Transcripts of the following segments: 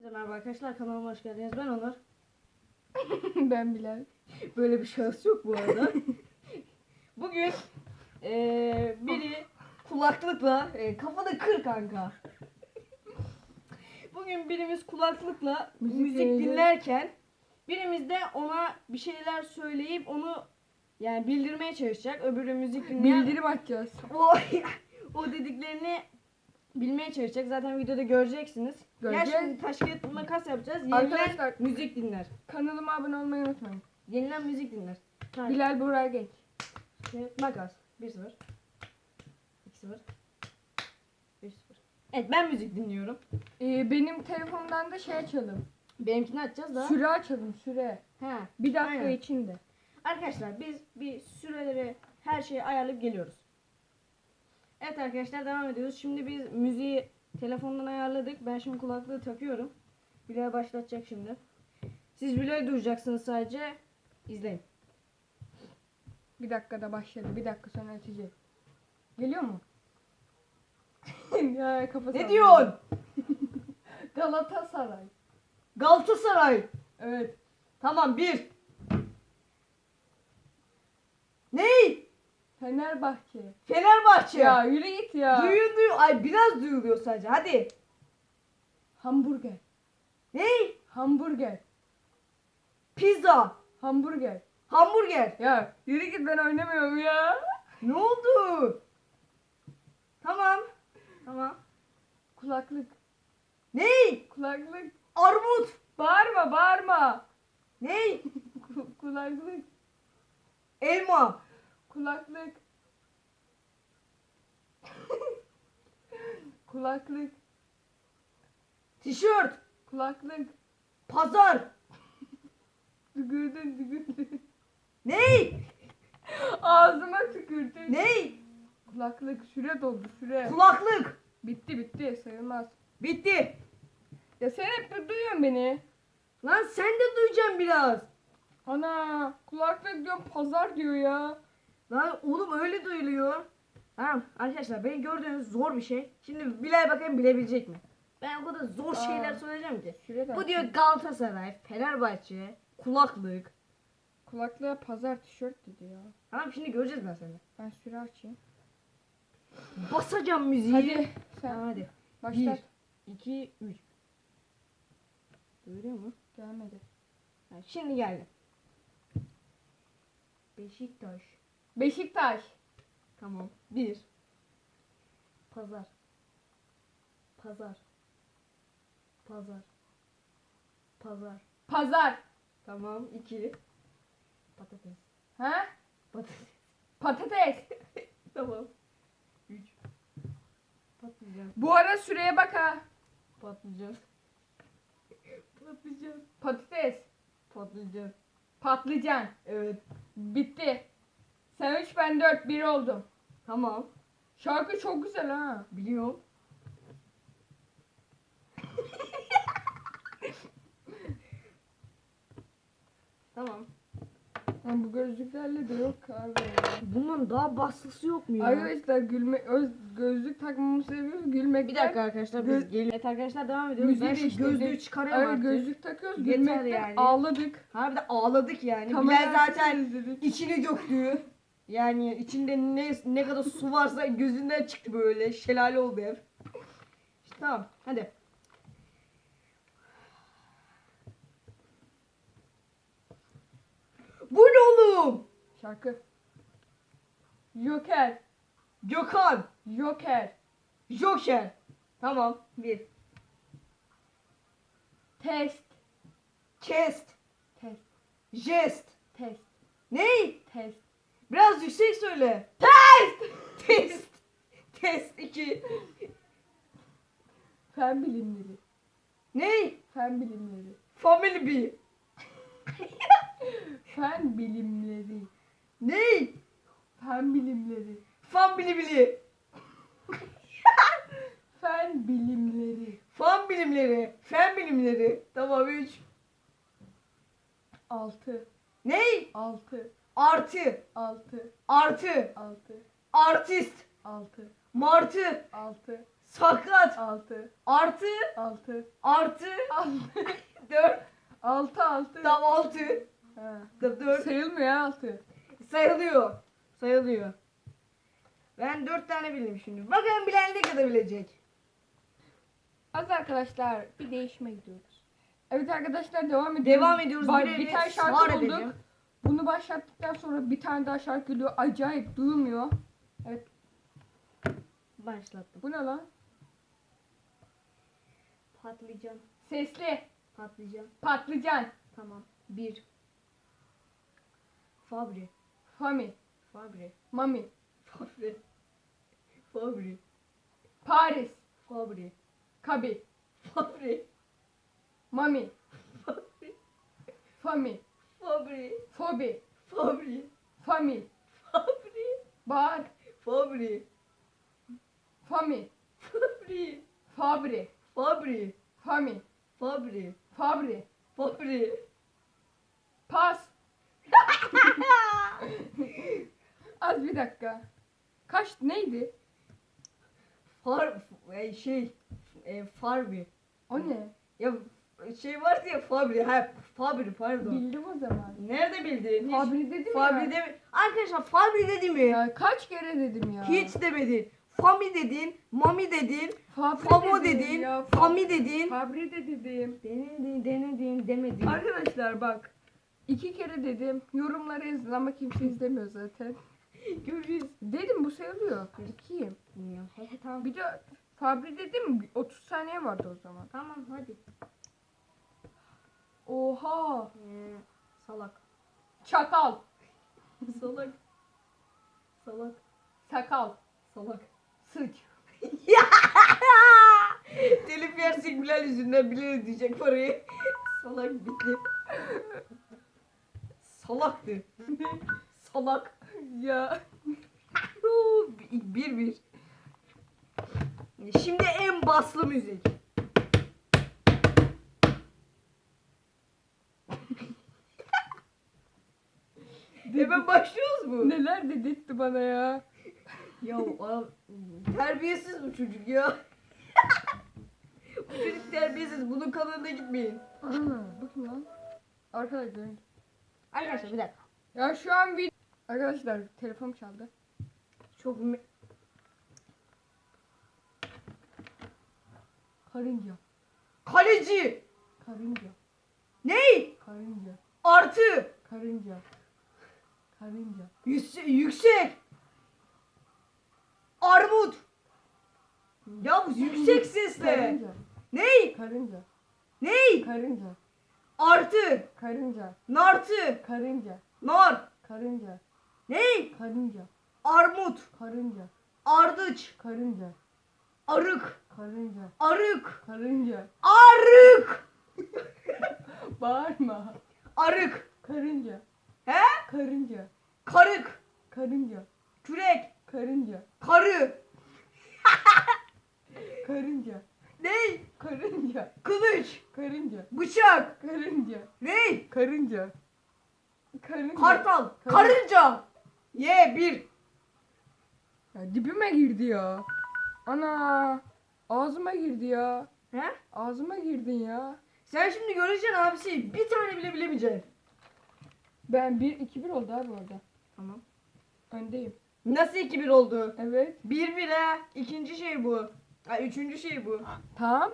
Merhaba arkadaşlar kanalıma hoş geldiniz. Ben Onur. ben Bilal. Böyle bir şahıs yok bu arada. Bugün eee, biri kulaklıkla e, kafada kır kanka. Bugün birimiz kulaklıkla Müzik müzik, dinleyeceğiz. dinlerken birimiz de ona bir şeyler söyleyip onu yani bildirmeye çalışacak. Öbürü müzik dinleyen Bildirim açacağız. o, o dediklerini bilmeye çalışacak. Zaten videoda göreceksiniz. Göreceğiz. Gel şimdi taş kağıt makas yapacağız. Yenilen Arkadaşlar- müzik dinler. Kanalıma abone olmayı unutmayın. Yenilen müzik dinler. Taş, Bilal Burak Genç. kağıt, makas. 1-0. 2-0. 3-0. Evet ben müzik dinliyorum. Ee, benim telefonumdan da şey açalım. Benimkini açacağız da. Süre açalım süre. He. Bir dakika Aynen. içinde. Arkadaşlar biz bir süreleri her şeyi ayarlayıp geliyoruz. Evet arkadaşlar devam ediyoruz. Şimdi biz müziği telefondan ayarladık. Ben şimdi kulaklığı takıyorum. Bilal başlatacak şimdi. Siz Bilal'i duyacaksınız sadece. İzleyin. Bir dakikada başladı. Bir dakika sonra açacak. Geliyor mu? ya kafası Ne diyorsun? Galatasaray. Galatasaray. Evet. Tamam bir. Ney? Fenerbahçe. Fenerbahçe. Ya yürü git ya. Duyun duyun. Ay biraz duyuluyor sadece. Hadi. Hamburger. Ney? Hamburger. Pizza. Hamburger. Hamburger. Ya yürü git ben oynamıyorum ya. Ne oldu? Tamam. Tamam. Kulaklık. Ney? Kulaklık. Armut. Bağırma bağırma. Ney? Ku- kulaklık. Elma. Kulaklık. kulaklık. Tişört. Kulaklık. Pazar. Tükürdün tükürdün. Ney? Ağzıma tükürdün. Ney? Kulaklık süre doldu süre. Kulaklık. bitti bitti sayılmaz. Bitti. Ya sen hep du- duyuyorsun beni. Lan sen de duyacaksın biraz. Ana kulaklık diyor pazar diyor ya. Lan oğlum öyle duyuluyor. Tamam arkadaşlar beni gördüğünüz zor bir şey. Şimdi Bilal bakayım bilebilecek mi? Ben o kadar zor Aa. şeyler söyleyeceğim ki. Bu diyor. Galatasaray, Fenerbahçe, kulaklık. Kulaklığa pazar tişört dedi ya. Tamam şimdi göreceğiz ben seni. Ben süre açayım. Basacağım müziği. Hadi Tamam sen hadi. başlat. 2, 3. Duyuyor mu? Gelmedi. Ha, şimdi geldi. Beşiktaş. Beşiktaş. Tamam. 1. Pazar. Pazar. Pazar. Pazar. Pazar. Tamam. 2. Patates. Ha? Patates. Patates. tamam. 3. Patlıcan. Bu ara süreye bak ha. Patlıcan. Patlıcan. Patates. Patlıcan. Patlıcan. Evet. Bitti. Sen 3 ben 4 1 oldum. Tamam. Şarkı çok güzel ha. Biliyorum. tamam. Ama bu gözlüklerle de yok abi. Bunun daha baslısı yok mu ya? Arkadaşlar gülme öz, gözlük takmamı seviyoruz. Gülmekten. Bir dakika arkadaşlar biz geliyoruz. Evet arkadaşlar devam ediyoruz. Müziği ben şu değiştirdik. gözlüğü çıkarıyorum Evet artık. gözlük takıyoruz. Gülmekten yani. ağladık. Ha bir de ağladık yani. Kamera Bilal zaten izledik. içini döktü. Yani içinde ne ne kadar su varsa gözünden çıktı böyle. Şelale oldu ev. İşte tamam hadi. Bu ne oğlum? Şarkı. Joker. Gökhan. Joker. Joker. Tamam. Bir. Test. Chest. Test. Jest. Test. Ney? Test. Biraz yüksek söyle. Test. Test. Test 2. Fen bilimleri. Ney? Fen bilimleri. Family B. Fen bilimleri. Ney? Fen bilimleri. Fan bilimleri. Fen bilimleri. Fan bilimleri. Fen bilimleri. Tamam 3. 6. Ney? 6. Artı. 6. Artı. 6. Artist. 6. Martı. 6. Sakat. 6 Artı. 6 Artı. 6 Dört. 6 6 Tam altı. Ha. Dört. Sayılmıyor 6. Sayılıyor. Sayılıyor. Ben dört tane bildim şimdi. Bakalım bilen ne kadar bilecek. Az arkadaşlar bir değişime gidiyoruz. Evet arkadaşlar devam ediyoruz. Devam ediyoruz. Bak, Bir tane şarkı bulduk. edeceğim. Bunu başlattıktan sonra bir tane daha şarkı geliyor. Acayip duymuyor. Başlattım. Bu ne lan? Patlıcan. Sesli. Patlıcan. Patlıcan. Tamam. Bir. Fabri. Fami. Fabri. Mami. Fabri. Fabri. Paris. Fabri. Kabi. Fabri. Mami. Fabri. Fami. Fabri. Fobi. Fabri. Fami. Fabri. Bağır. Fabri. Fami. Fabri. Fabri. Fabri. Fami. Fabri. Fabri. Fabri. Pas. Az bir dakika. Kaç neydi? Far e, şey e, Farbi. O ne? Ya şey vardı ya Fabri. Ha Fabri pardon. Bildim o zaman. Nerede bildin? Hiç- Fabri dedim Fabri ya. deme. Arkadaşlar Fabri dedi mi? Ya kaç kere dedim ya. Hiç demedin. Fami dedin, Mami dedin, Fabri Famo dedim dedin, ya. Fami dedin. Fabri de dedim. Denedin, denedin, demedin. Arkadaşlar bak. iki kere dedim. Yorumlara yazın ama kimse izlemiyor zaten. Görüşürüz. Dedim bu sayılıyor. İkiyim. He he tamam. Bir de Fabri dedim 30 saniye vardı o zaman. Tamam hadi. Oha. Ee, salak. Çakal. salak. Salak. Sakal. Salak. Sıç. Telif yersek Bilal yüzünden Bilal ödeyecek parayı. Salak bitti. Salaktı. Salak. Ya. Bir bir. Şimdi en baslı müzik. Hemen başlıyoruz mu? Neler dedirtti bana ya. Ya terbiyesiz bu çocuk ya. bu çocuk terbiyesiz. Bunun kanalına gitmeyin. Ana bu kim lan? Arkadaşlar. Arkadaşlar bir dakika. Ya şu an bir... Arkadaşlar telefon çaldı. Çok me- Karınca. kaleci. Karınca. Ney? Karınca. Artı. Karınca. Yüksek. yüksek. Armut. Ya bu yüksek sesle. Karınca. Ney? Karınca. Ney? Karınca. Artı. Karınca. Nartı. Karınca. Nar. Karınca. Ney? Karınca. Armut. Karınca. Ardıç. Karınca. Arık. Karınca. Arık. Karınca. Arık. Bağırma. Arık. Karınca. He? Karınca. Karık. Karınca. Kürek. Karınca. Karı. Karınca. Ney? Karınca. Kılıç. Karınca. Bıçak. Karınca. Ney? Karınca. Karınca. Kartal. Karı- Karınca. Ye bir. Ya dibime girdi ya. Ana. Ağzıma girdi ya. He? Ağzıma girdin ya. Sen şimdi göreceksin abisi. Bir tane bile bilemeyeceksin. Ben 1 2 1 oldu abi orada. Tamam. Öndeyim. Nasıl 2-1 oldu? Evet. 1-1 ha. İkinci şey bu. Ha, üçüncü şey bu. Tamam.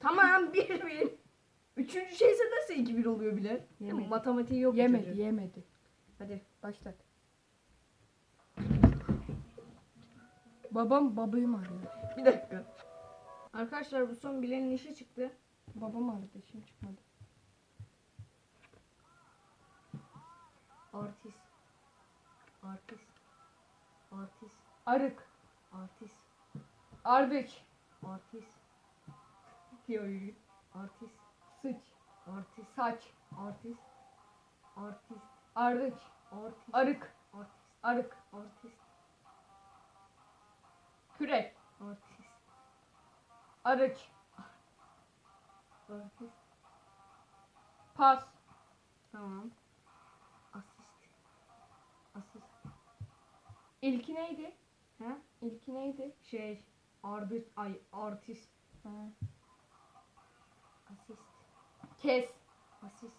Tamam 1-1. Üçüncü şeyse nasıl 2-1 oluyor bile? Yemedi. Matematiği yok Yemedi, çocuğun. yemedi. Hadi. Başlat. Babam babayım arıyor. Bir dakika. Arkadaşlar bu son bilenin işi çıktı. Babam aradı şimdi çıkmadı. Artist. Artist. Artist. Arık. Artist. Ardıç. Artist. Yo, yo, yo. Artist. Sıç. Artist. Saç. Artist. Artist. Ardıç. Artist. Arık. Artist. Arık. Artist. Kürek. Artist. Arıç. Artist. Pas. Tamam. İlki neydi? He? İlki neydi? Şey. Arbit ay artist. Ha. Asist. Kes. Asist.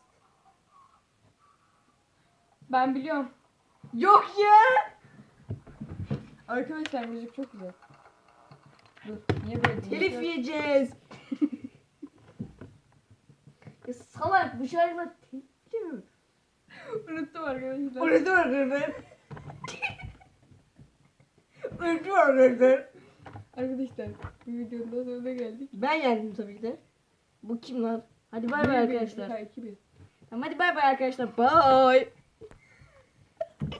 Ben biliyorum. Yok ya. Arkadaşlar müzik çok güzel. Dur. Niye böyle Telif yiyeceğiz. ya salak bu şarkılar telif mi? Unuttum arkadaşlar. Unuttum arkadaşlar. Unuttum arkadaşlar. Arkadaşlar bu videonun da sonuna geldik. Ben yendim tabii ki de. Bu kim lan? Hadi bay bay arkadaşlar. bir, bir. Tamam hadi bay bay arkadaşlar. Bye.